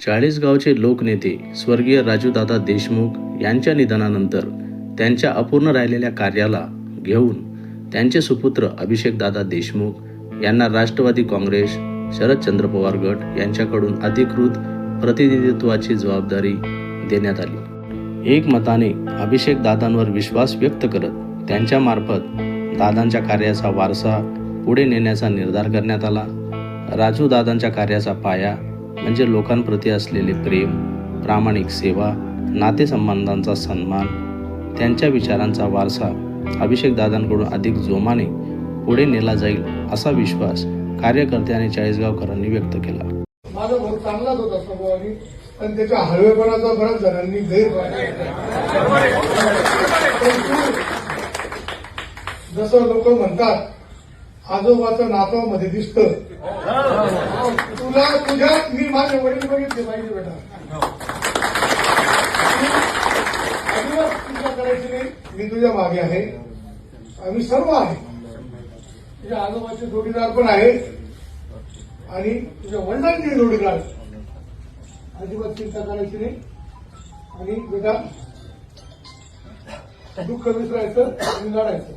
चाळीसगावचे लोकनेते स्वर्गीय राजूदादा देशमुख यांच्या निधनानंतर त्यांच्या अपूर्ण राहिलेल्या कार्याला घेऊन त्यांचे सुपुत्र अभिषेकदादा देशमुख यांना राष्ट्रवादी काँग्रेस शरदचंद्र पवार गट यांच्याकडून अधिकृत प्रतिनिधित्वाची जबाबदारी देण्यात आली. एक मताने अभिषेक दादांवर विश्वास व्यक्त करत त्यांच्यामार्फत दादांच्या कार्याचा वारसा पुढे नेण्याचा निर्धार करण्यात आला. राजू दादांच्या कार्याचा पाया म्हणजे लोकांप्रती असलेले प्रेम प्रामाणिक सेवा नातेसंबंधांचा सन्मान त्यांच्या विचारांचा वारसा अभिषेक दादांकडून अधिक जोमाने पुढे नेला जाईल असा विश्वास कार्यकर्ते आणि चाळीसगावकरांनी व्यक्त केला. माझा भाऊ चांगलाच होता स्वभावाने पण त्याच्या हळवेपणाचा बऱ्याच जणांनी गैरफायदा जसं लोक म्हणतात आजोबाचं नातवामध्ये दिसतं. तुला तुझ्या मी माझे वडील बघितले पाहिजे बेटा. अजिबात तुझ्या करायची नाही. मी तुझ्या मागे आहे. आम्ही सर्व आहे. तुझ्या आजोबाचे जोडीदार पण आहे आणि तुझ्या वडिलांची जोडीदार. अजिबात चिंता करायची नाही. आणि बेटा दुःख विसरायचं आणि लढायचं.